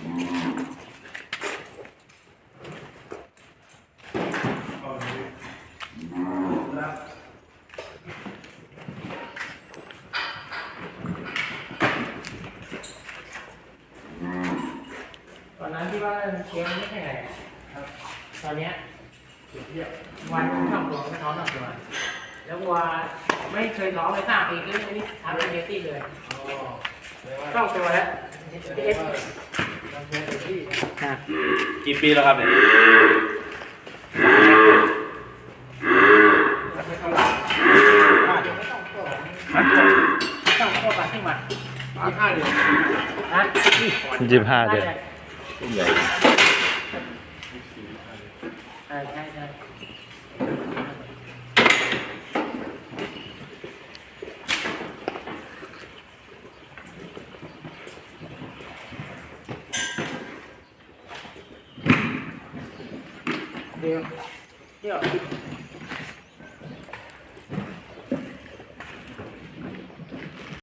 ตอนนั้นที่ว่าเชียงไม่ใช่ไงครับ ตอนเนี้ยวันทำตัวไม่ท้องทำตัวแล้ววัวไม่เคยท้องเลยสามปีก็ไม่ได้ทำเป็นเฮลตี้เลยต้องตัวแล้วเอส กี่ปีแล้วครับเนี่ยต้องตัวปัดขึ้นมาห้าเดือนนะยี่สิบห้าเดือนใหญ่ใช่ใช่ใช่ เดี๋ยวเดี๋ยว